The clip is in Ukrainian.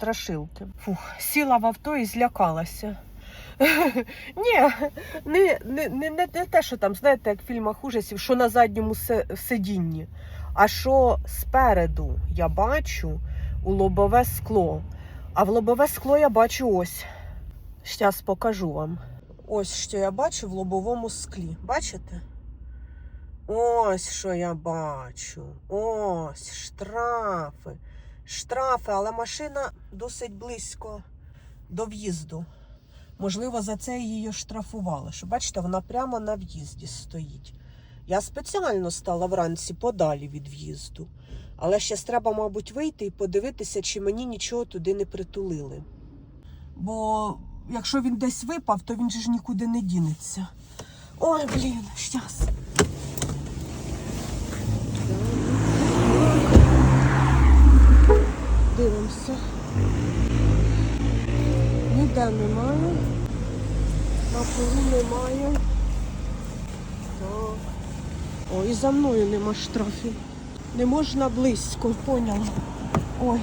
страшилки. Фух, сіла в авто і злякалася. Ні, не, не, не, не, те, що там, знаєте, як в фільмах ужасів, що на задньому сидінні, а що спереду я бачу у лобове скло. А в лобове скло я бачу ось. Зараз покажу вам. Ось що я бачу в лобовому склі. Бачите? Ось що я бачу. Ось штрафи. Штрафи, але машина досить близько до в'їзду. Можливо, за це її штрафували. Що бачите, вона прямо на в'їзді стоїть. Я спеціально стала вранці подалі від в'їзду. Але ще треба, мабуть, вийти і подивитися, чи мені нічого туди не притулили. Бо якщо він десь випав, то він же ж нікуди не дінеться. Ой, блін, щас. Ніде немає. На полу немає. Так. О, і за мною нема штрафів. Не можна близько, поняла. Ой.